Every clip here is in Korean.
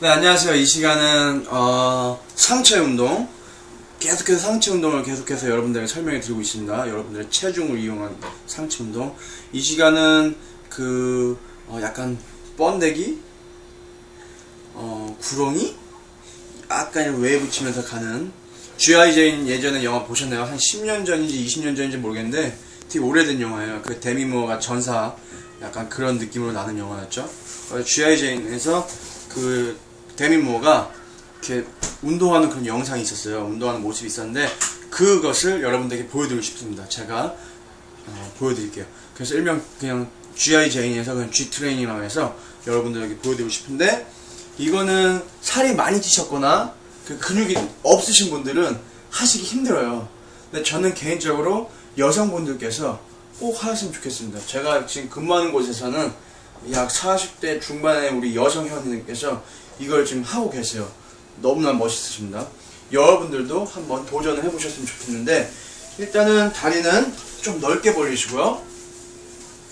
네, 안녕하세요. 이 시간은, 어, 상체 운동. 계속해서 상체 운동을 계속해서 여러분들에게 설명해 드리고 있습니다. 여러분들의 체중을 이용한 상체 운동. 이 시간은 그, 어, 약간 번데기? 어, 구렁이? 약간 웨이브 치면서 가는. G.I. 제인 예전에 영화 보셨나요? 한 10년 전인지 20년 전인지 모르겠는데 되게 오래된 영화예요. 그 데미 모어가 전사 약간 그런 느낌으로 나는 영화였죠. 어, G.I. 제인에서 그 데미 모어가 이렇게 운동하는 그런 영상이 있었어요. 운동하는 모습이 있었는데 그것을 여러분들에게 보여드리고 싶습니다. 제가 어, 보여드릴게요. 그래서 일명 그냥 GI 제인에서 그냥 G 트레이닝이라고 해서 여러분들에게 보여드리고 싶은데 이거는 살이 많이 찌셨거나 그 근육이 없으신 분들은 하시기 힘들어요. 근데 저는 개인적으로 여성분들께서 꼭 하셨으면 좋겠습니다. 제가 지금 근무하는 곳에서는 약 40대 중반의 우리 여성 회원님께서 이걸 지금 하고 계세요. 너무나 멋있으십니다. 여러분들도 한번 도전을 해보셨으면 좋겠는데 일단은 다리는 좀 넓게 벌리시고요.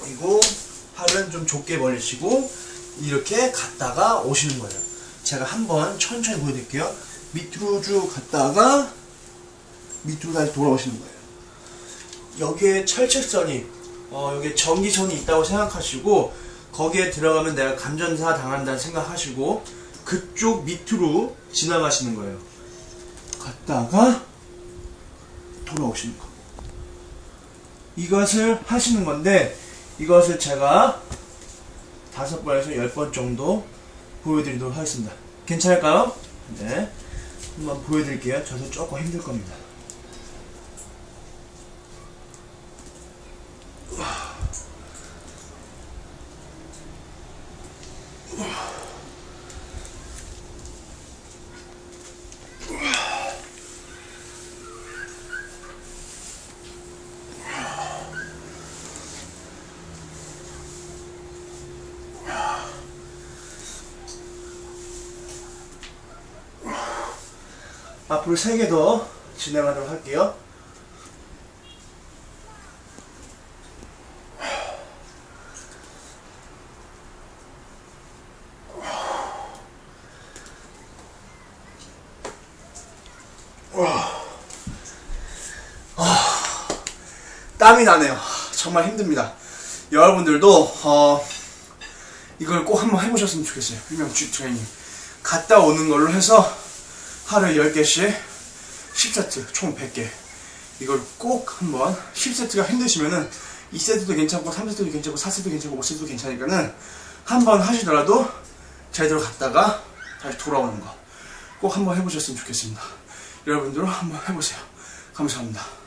그리고 팔은 좀 좁게 벌리시고 이렇게 갔다가 오시는 거예요. 제가 한번 천천히 보여드릴게요. 밑으로 쭉 갔다가 밑으로 다시 돌아오시는 거예요. 여기에 철책선이 어, 여기에 전기선이 있다고 생각하시고 거기에 들어가면 내가 감전사 당한다는 생각하시고 그쪽 밑으로 지나가시는 거예요. 갔다가 돌아오시는 거. 이것을 하시는 건데 이것을 제가 다섯 번에서 열 번 정도 보여드리도록 하겠습니다. 괜찮을까요? 네. 한번 보여드릴게요. 저도 조금 힘들 겁니다. 앞으로 세개더 진행하도록 할게요. 땀이 나네요. 정말 힘듭니다. 여러분들도 어, 이걸 꼭 한번 해보셨으면 좋겠어요. G 트레이닝. 갔다 오는 걸로 해서 하루에 10개씩 10세트 총 100개 이걸 꼭 한번 10세트가 힘드시면은 2세트도 괜찮고 3세트도 괜찮고 4세트도 괜찮고 5세트도 괜찮으니까는 한번 하시더라도 제대로 갔다가 다시 돌아오는 거 꼭 한번 해보셨으면 좋겠습니다 여러분들도 한번 해보세요. 감사합니다